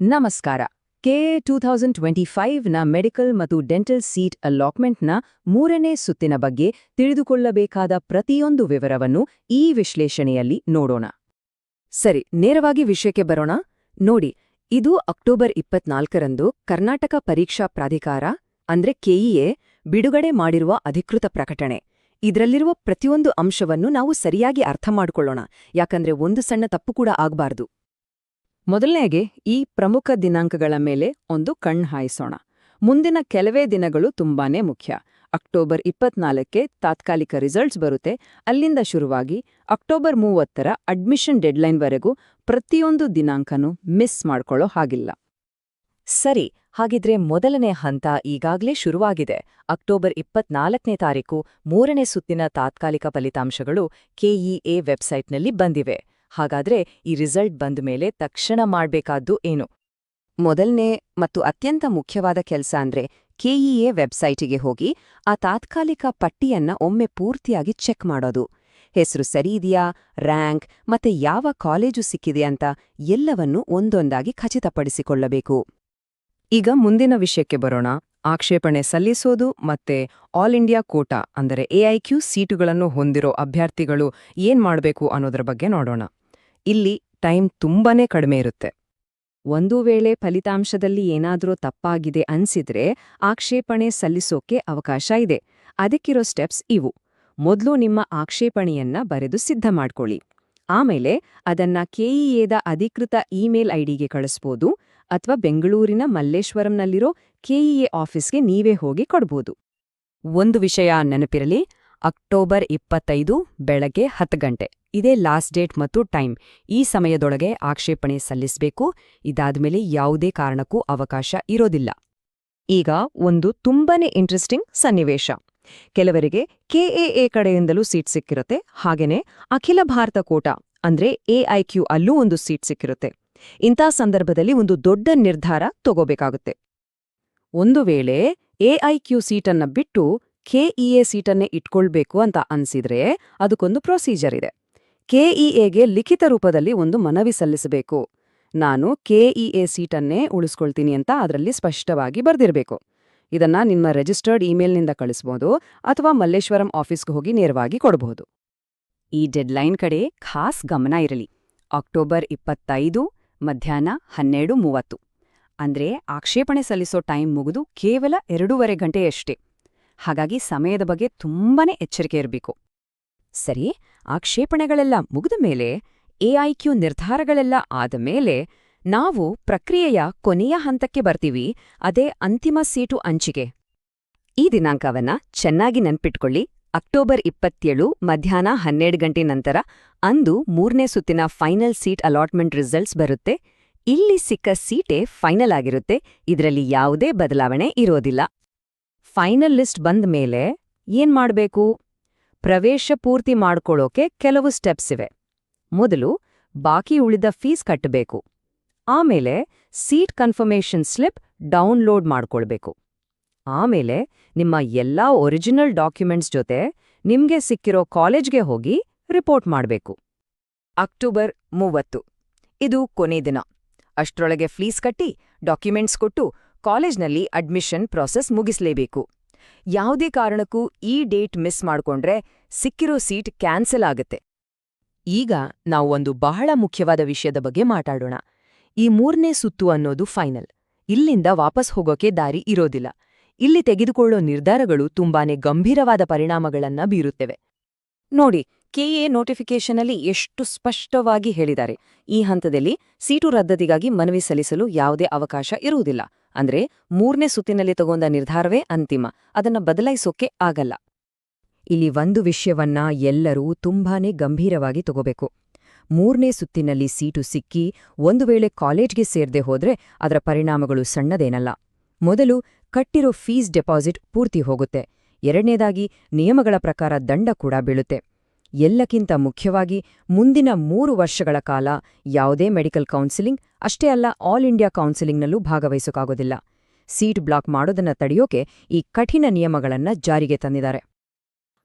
ನಮಸ್ಕಾರ. K two thousand twenty ಫೈವ್ನ medical ಮತ್ತು ಡೆಂಟಲ್ ಸೀಟ್ ಅಲಾಟ್ಮೆಂಟ್ನ ಮೂರನೇ ಸುತ್ತಿನ ಬಗ್ಗೆ ತಿಳಿದುಕೊಳ್ಳಬೇಕಾದ ಪ್ರತಿಯೊಂದು ವಿವರವನ್ನು ಈ ವಿಶ್ಲೇಷಣೆಯಲ್ಲಿ ನೋಡೋಣ. ಸರಿ, ನೇರವಾಗಿ ವಿಷಯಕ್ಕೆ ಬರೋಣ. ನೋಡಿ, ಇದು ಅಕ್ಟೋಬರ್ ಇಪ್ಪತ್ನಾಲ್ಕರಂದು ಕರ್ನಾಟಕ ಪರೀಕ್ಷಾ ಪ್ರಾಧಿಕಾರ, ಅಂದ್ರೆ ಕೆಇಎ, ಬಿಡುಗಡೆ ಮಾಡಿರುವ ಅಧಿಕೃತ ಪ್ರಕಟಣೆ. ಇದರಲ್ಲಿರುವ ಪ್ರತಿಯೊಂದು ಅಂಶವನ್ನು ನಾವು ಸರಿಯಾಗಿ ಅರ್ಥ ಮಾಡಿಕೊಳ್ಳೋಣ. ಯಾಕಂದ್ರೆ ಒಂದು ಸಣ್ಣ ತಪ್ಪು ಕೂಡ ಆಗ್ಬಾರ್ದು. ಮೊದಲನೆಗೆ ಈ ಪ್ರಮುಖ ದಿನಾಂಕಗಳ ಮೇಲೆ ಒಂದು ಕಣ್ಣು ಹಾಯಿಸೋಣ. ಮುಂದಿನ ಕೆಲವೇ ದಿನಗಳು ತುಂಬಾನೇ ಮುಖ್ಯ. ಅಕ್ಟೋಬರ್ ಇಪ್ಪತ್ನಾಲ್ಕಕ್ಕೆ ತಾತ್ಕಾಲಿಕ ರಿಸಲ್ಟ್ಸ್ ಬರುತ್ತೆ. ಅಲ್ಲಿಂದ ಶುರುವಾಗಿ ಅಕ್ಟೋಬರ್ ಮೂವತ್ತರ ಅಡ್ಮಿಷನ್ ಡೆಡ್ಲೈನ್ವರೆಗೂ ಪ್ರತಿಯೊಂದು ದಿನಾಂಕನೂ ಮಿಸ್ ಮಾಡ್ಕೊಳ್ಳೋ ಹಾಗಿಲ್ಲ. ಸರಿ, ಹಾಗಿದ್ರೆ ಮೊದಲನೇ ಹಂತ ಈಗಾಗಲೇ ಶುರುವಾಗಿದೆ. ಅಕ್ಟೋಬರ್ ಇಪ್ಪತ್ನಾಲ್ಕನೇ ತಾರೀಕು ಮೂರನೇ ಸುತ್ತಿನ ತಾತ್ಕಾಲಿಕ ಫಲಿತಾಂಶಗಳು ಕೆಇಎ ವೆಬ್ಸೈಟ್ನಲ್ಲಿ ಬಂದಿವೆ. ಹಾಗಾದ್ರೆ ಈ ರಿಸಲ್ಟ್ ಬಂದ ಮೇಲೆ ತಕ್ಷಣ ಮಾಡ್ಬೇಕಾದ್ದು ಏನು? ಮೊದಲನೇ ಮತ್ತು ಅತ್ಯಂತ ಮುಖ್ಯವಾದ ಕೆಲಸ ಅಂದ್ರೆ ಕೆಇಎ ವೆಬ್ಸೈಟಿಗೆ ಹೋಗಿ ಆ ತಾತ್ಕಾಲಿಕ ಪಟ್ಟಿಯನ್ನ ಒಮ್ಮೆ ಪೂರ್ತಿಯಾಗಿ ಚೆಕ್ ಮಾಡೋದು. ಹೆಸರು ಸರಿಯಿದೆಯಾ ರ್ಯಾಂಕ್ ಮತ್ತೆ ಯಾವ ಕಾಲೇಜು ಸಿಕ್ಕಿದೆ ಅಂತ ಎಲ್ಲವನ್ನೂ ಒಂದೊಂದಾಗಿ ಖಚಿತಪಡಿಸಿಕೊಳ್ಳಬೇಕು. ಈಗ ಮುಂದಿನ ವಿಷಯಕ್ಕೆ ಬರೋಣ. ಆಕ್ಷೇಪಣೆ ಸಲ್ಲಿಸೋದು ಮತ್ತೆ ಆಲ್ ಇಂಡಿಯಾ ಕೋಟಾ ಅಂದರೆ ಎಐಕ್ಯೂ ಸೀಟುಗಳನ್ನು ಹೊಂದಿರೋ ಅಭ್ಯರ್ಥಿಗಳು ಏನ್ ಮಾಡಬೇಕು ಅನ್ನೋದರ ಬಗ್ಗೆ ನೋಡೋಣ. ಇಲ್ಲಿ ಟೈಮ್ ತುಂಬಾನೇ ಕಡಿಮೆ ಇರುತ್ತೆ. ಒಂದು ವೇಳೆ ಫಲಿತಾಂಶದಲ್ಲಿ ಏನಾದ್ರೂ ತಪ್ಪಾಗಿದೆ ಅನ್ಸಿದ್ರೆ ಆಕ್ಷೇಪಣೆ ಸಲ್ಲಿಸೋಕೆ ಅವಕಾಶ ಇದೆ. ಅದಕ್ಕಿರೋ ಸ್ಟೆಪ್ಸ್ ಇವು. ಮೊದಲು ನಿಮ್ಮ ಆಕ್ಷೇಪಣೆಯನ್ನ ಬರೆದು ಸಿದ್ಧ ಮಾಡ್ಕೊಳ್ಳಿ. ಆಮೇಲೆ ಅದನ್ನ ಕೆಇಎದ ಅಧಿಕೃತ ಇಮೇಲ್ ಐಡಿಗೆ ಕಳಿಸ್ಬೋದು ಅಥವಾ ಬೆಂಗಳೂರಿನ ಮಲ್ಲೇಶ್ವರಂನಲ್ಲಿರೋ ಕೆಇಎ ಆಫೀಸ್ಗೆ ನೀವೇ ಹೋಗಿ ಕೊಡ್ಬೋದು. ಒಂದು ವಿಷಯ ನೆನಪಿರಲಿ, ಅಕ್ಟೋಬರ್ ಇಪ್ಪತ್ತೈದು ಬೆಳಗ್ಗೆ ಹತ್ತು ಗಂಟೆ. ಇದೇ ಲಾಸ್ಟ್ ಡೇಟ್ ಮತ್ತು ಟೈಮ್. ಈ ಸಮಯದೊಳಗೆ ಆಕ್ಷೇಪಣೆ ಸಲ್ಲಿಸಬೇಕು. ಇದಾದ್ಮೇಲೆ ಯಾವುದೇ ಕಾರಣಕ್ಕೂ ಅವಕಾಶ ಇರೋದಿಲ್ಲ. ಈಗ ಒಂದು ತುಂಬಾನೇ ಇಂಟ್ರೆಸ್ಟಿಂಗ್ ಸನ್ನಿವೇಶ. ಕೆಲವರಿಗೆ ಕೆಎಎ ಕಡೆಯಿಂದಲೂ ಸೀಟ್ ಸಿಕ್ಕಿರುತ್ತೆ. ಹಾಗೇನೆ ಅಖಿಲ ಭಾರತ ಕೋಟ ಅಂದ್ರೆ ಎಐಕ್ಯೂ ಅಲ್ಲೂ ಒಂದು ಸೀಟ್ ಸಿಕ್ಕಿರುತ್ತೆ. ಇಂಥ ಸಂದರ್ಭದಲ್ಲಿ ಒಂದು ದೊಡ್ಡ ನಿರ್ಧಾರ ತಗೋಬೇಕಾಗುತ್ತೆ. ಒಂದು ವೇಳೆ ಎಐಕ್ಯೂ ಸೀಟನ್ನ ಬಿಟ್ಟು ಕೆಇಎ ಸೀಟನ್ನೇ ಇಟ್ಕೊಳ್ಬೇಕು ಅಂತ ಅನ್ಸಿದ್ರೆ ಅದಕ್ಕೊಂದು ಪ್ರೊಸೀಜರ್ ಇದೆ. ಕೆಇಎಗೆ ಲಿಖಿತ ರೂಪದಲ್ಲಿ ಒಂದು ಮನವಿ ಸಲ್ಲಿಸಬೇಕು. ನಾನು ಕೆಇಎ ಸೀಟನ್ನೇ ಉಳಿಸ್ಕೊಳ್ತೀನಿ ಅಂತ ಅದರಲ್ಲಿ ಸ್ಪಷ್ಟವಾಗಿ ಬರ್ದಿರ್ಬೇಕು. ಇದನ್ನ ನಿಮ್ಮ ರಿಜಿಸ್ಟರ್ಡ್ ಇಮೇಲ್ನಿಂದ ಕಳಿಸ್ಬೋದು ಅಥವಾ ಮಲ್ಲೇಶ್ವರಂ ಆಫೀಸ್ಗೆ ಹೋಗಿ ನೇರವಾಗಿ ಕೊಡಬಹುದು ಈ ಡೆಡ್ಲೈನ್ ಕಡೆ ಖಾಸ್ ಗಮನ ಇರಲಿ. ಅಕ್ಟೋಬರ್ ಇಪ್ಪತ್ತೈದು, ಮಧ್ಯಾಹ್ನ ಹನ್ನೆರಡು ಮೂವತ್ತು. ಅಂದ್ರೆ ಆಕ್ಷೇಪಣೆ ಸಲ್ಲಿಸೋ ಟೈಮ್ ಮುಗಿದು ಕೇವಲ ಎರಡೂವರೆ ಗಂಟೆಯಷ್ಟೇ ಹಾಗಾಗಿ ಸಮಯದ ಬಗ್ಗೆ ತುಂಬಾನೇ ಎಚ್ಚರಿಕೆ ಇರಬೇಕು. ಸರಿ, ಆಕ್ಷೇಪಣೆಗಳೆಲ್ಲ ಮುಗಿದ ಮೇಲೆ ಎಐಕ್ಯೂ ನಿರ್ಧಾರಗಳೆಲ್ಲ ಆದ ಮೇಲೆ ನಾವು ಪ್ರಕ್ರಿಯೆಯ ಕೊನೆಯ ಹಂತಕ್ಕೆ ಬರ್ತೀವಿ, ಅದೇ ಅಂತಿಮ ಸೀಟು ಅಂಚಿಗೆ. ಈ ದಿನಾಂಕವನ್ನ ಚೆನ್ನಾಗಿ ನೆನ್ಪಿಟ್ಕೊಳ್ಳಿ. ಅಕ್ಟೋಬರ್ ಇಪ್ಪತ್ತೇಳು ಮಧ್ಯಾಹ್ನ ಹನ್ನೆರಡು ಗಂಟೆ ನಂತರ ಅಂದು ಮೂರನೇ ಸುತ್ತಿನ ಫೈನಲ್ ಸೀಟ್ ಅಲಾಟ್ಮೆಂಟ್ ರಿಸಲ್ಟ್ಸ್ ಬರುತ್ತೆ. ಇಲ್ಲಿ ಸಿಕ್ಕ ಸೀಟೇ ಫೈನಲ್ ಆಗಿರುತ್ತೆ. ಇದರಲ್ಲಿ ಯಾವುದೇ ಬದಲಾವಣೆ ಇರೋದಿಲ್ಲ. ಫೈನಲ್ ಲಿಸ್ಟ್ ಬಂದ ಮೇಲೆ ಏನ್ ಮಾಡಬೇಕು? ಪ್ರವೇಶ ಪೂರ್ತಿ ಮಾಡ್ಕೊಳ್ಳೋಕೆ ಕೆಲವು ಸ್ಟೆಪ್ಸ್ ಇವೆ. ಮೊದಲು ಬಾಕಿ ಉಳಿದ ಫೀಸ್ ಕಟ್ಟಬೇಕು. ಆಮೇಲೆ ಸೀಟ್ ಕನ್ಫರ್ಮೇಷನ್ ಸ್ಲಿಪ್ ಡೌನ್ಲೋಡ್ ಮಾಡ್ಕೊಳ್ಬೇಕು. ಆಮೇಲೆ ನಿಮ್ಮ ಎಲ್ಲಾ ಒರಿಜಿನಲ್ ಡಾಕ್ಯುಮೆಂಟ್ಸ್ ಜೊತೆ ನಿಮ್ಗೆ ಸಿಕ್ಕಿರೋ ಕಾಲೇಜ್ಗೆ ಹೋಗಿ ರಿಪೋರ್ಟ್ ಮಾಡಬೇಕು. ಅಕ್ಟೋಬರ್ ಮೂವತ್ತು, ಇದು ಕೊನೆ ದಿನ. ಅಷ್ಟರೊಳಗೆ ಫೀಸ್ ಕಟ್ಟಿ ಡಾಕ್ಯುಮೆಂಟ್ಸ್ ಕೊಟ್ಟು ಕಾಲೇಜ್ನಲ್ಲಿ ಅಡ್ಮಿಷನ್ ಪ್ರಾಸೆಸ್ ಮುಗಿಸ್ಲೇಬೇಕು. ಯಾವುದೇ ಕಾರಣಕ್ಕೂ ಈ ಡೇಟ್ ಮಿಸ್ ಮಾಡ್ಕೊಂಡ್ರೆ ಸಿಕ್ಕಿರೋ ಸೀಟ್ ಕ್ಯಾನ್ಸಲ್ ಆಗುತ್ತೆ. ಈಗ ನಾವು ಒಂದು ಬಹಳ ಮುಖ್ಯವಾದ ವಿಷಯದ ಬಗ್ಗೆ ಮಾತಾಡೋಣ. ಈ ಮೂರನೇ ಸುತ್ತು ಅನ್ನೋದು ಫೈನಲ್. ಇಲ್ಲಿಂದ ವಾಪಸ್ ಹೋಗೋಕೆ ದಾರಿ ಇರೋದಿಲ್ಲ. ಇಲ್ಲಿ ತೆಗೆದುಕೊಳ್ಳೋ ನಿರ್ಧಾರಗಳು ತುಂಬಾನೇ ಗಂಭೀರವಾದ ಪರಿಣಾಮಗಳನ್ನ ಬೀರುತ್ತವೆ. ನೋಡಿ ಕೆಎ ನೋಟಿಫಿಕೇಶನಲ್ಲಿ ಎಷ್ಟು ಸ್ಪಷ್ಟವಾಗಿ ಹೇಳಿದ್ದಾರೆ. ಈ ಹಂತದಲ್ಲಿ ಸೀಟು ರದ್ದತಿಗಾಗಿ ಮನವಿ ಸಲ್ಲಿಸಲು ಯಾವುದೇ ಅವಕಾಶ ಇರುವುದಿಲ್ಲ. ಅಂದ್ರೆ ಮೂರನೇ ಸುತ್ತಿನಲ್ಲಿ ತಗೊಂಡ ನಿರ್ಧಾರವೇ ಅಂತಿಮ. ಅದನ್ನ ಬದಲಾಯಿಸೋಕೆ ಆಗಲ್ಲ. ಇಲ್ಲಿ ಒಂದು ವಿಷಯವನ್ನ ಎಲ್ಲರೂ ತುಂಬಾನೇ ಗಂಭೀರವಾಗಿ ತಗೋಬೇಕು. ಮೂರನೇ ಸುತ್ತಿನಲ್ಲಿ ಸೀಟು ಸಿಕ್ಕಿ ಒಂದು ವೇಳೆ ಕಾಲೇಜ್ಗೆ ಸೇರ್ದೆ ಹೋದ್ರೆ ಅದರ ಪರಿಣಾಮಗಳು ಸಣ್ಣದೇನಲ್ಲ. ಮೊದಲು ಕಟ್ಟಿರೋ ಫೀಸ್ ಡೆಪಾಸಿಟ್ ಪೂರ್ತಿ ಹೋಗುತ್ತೆ. ಎರಡನೇದಾಗಿ ನಿಯಮಗಳ ಪ್ರಕಾರ ದಂಡ ಕೂಡ ಬೀಳುತ್ತೆ. ಎಲ್ಲಕ್ಕಿಂತ ಮುಖ್ಯವಾಗಿ ಮುಂದಿನ ಮೂರು ವರ್ಷಗಳ ಕಾಲ ಯಾವುದೇ ಮೆಡಿಕಲ್ ಕೌನ್ಸಿಲಿಂಗ್, ಅಷ್ಟೇ ಅಲ್ಲ ಆಲ್ ಇಂಡಿಯಾ ಕೌನ್ಸಿಲಿಂಗ್ನಲ್ಲೂ ಭಾಗವಹಿಸೋಕ್ಕಾಗೋದಿಲ್ಲ ಸೀಟ್ ಬ್ಲಾಕ್ ಮಾಡೋದನ್ನ ತಡೆಯೋಕೆ ಈ ಕಠಿಣ ನಿಯಮಗಳನ್ನ ಜಾರಿಗೆ ತಂದಿದ್ದಾರೆ.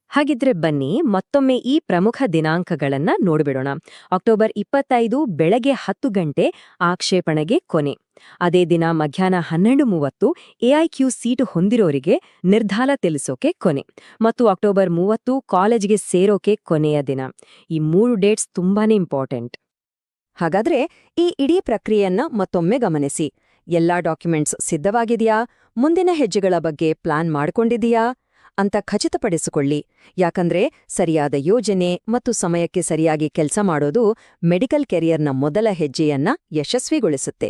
ಹಾಗಿದ್ರೆ ಬನ್ನಿ ಮತ್ತೊಮ್ಮೆ ಈ ಪ್ರಮುಖ ದಿನಾಂಕಗಳನ್ನ ನೋಡ್ಬಿಡೋಣ. ಅಕ್ಟೋಬರ್ ಇಪ್ಪತ್ತೈದು ಬೆಳಗ್ಗೆ ಹತ್ತು ಗಂಟೆ ಆಕ್ಷೇಪಣೆಗೆ ಕೊನೆ. ಅದೇ ದಿನ ಮಧ್ಯಾಹ್ನ ಹನ್ನೆರಡು ಮೂವತ್ತು ಎಐಕ್ಯೂ ಸೀಟು ಹೊಂದಿರೋರಿಗೆ ನಿರ್ಧಾರ ತಿಳಿಸೋಕೆ ಕೊನೆ. ಮತ್ತು ಅಕ್ಟೋಬರ್ ಮೂವತ್ತು ಕಾಲೇಜ್ಗೆ ಸೇರೋಕೆ ಕೊನೆಯ ದಿನ. ಈ ಮೂರು ಡೇಟ್ಸ್ ತುಂಬಾನೇ ಇಂಪಾರ್ಟೆಂಟ್. ಹಾಗಾದ್ರೆ ಈ ಇಡೀ ಪ್ರಕ್ರಿಯೆಯನ್ನ ಮತ್ತೊಮ್ಮೆ ಗಮನಿಸಿ. ಎಲ್ಲಾ ಡಾಕ್ಯುಮೆಂಟ್ಸ್ ಸಿದ್ಧವಾಗಿದೆಯಾ? ಮುಂದಿನ ಹೆಜ್ಜೆಗಳ ಬಗ್ಗೆ ಪ್ಲಾನ್ ಮಾಡ್ಕೊಂಡಿದೆಯಾ ಅಂತ ಖಚಿತಪಡಿಸಿಕೊಳ್ಳಿ. ಯಾಕಂದ್ರೆ ಸರಿಯಾದ ಯೋಜನೆ ಮತ್ತು ಸಮಯಕ್ಕೆ ಸರಿಯಾಗಿ ಕೆಲಸ ಮಾಡೋದು ಮೆಡಿಕಲ್ ಕೆರಿಯರ್ನ ಮೊದಲ ಹೆಜ್ಜೆಯನ್ನ ಯಶಸ್ವಿಗೊಳಿಸುತ್ತೆ.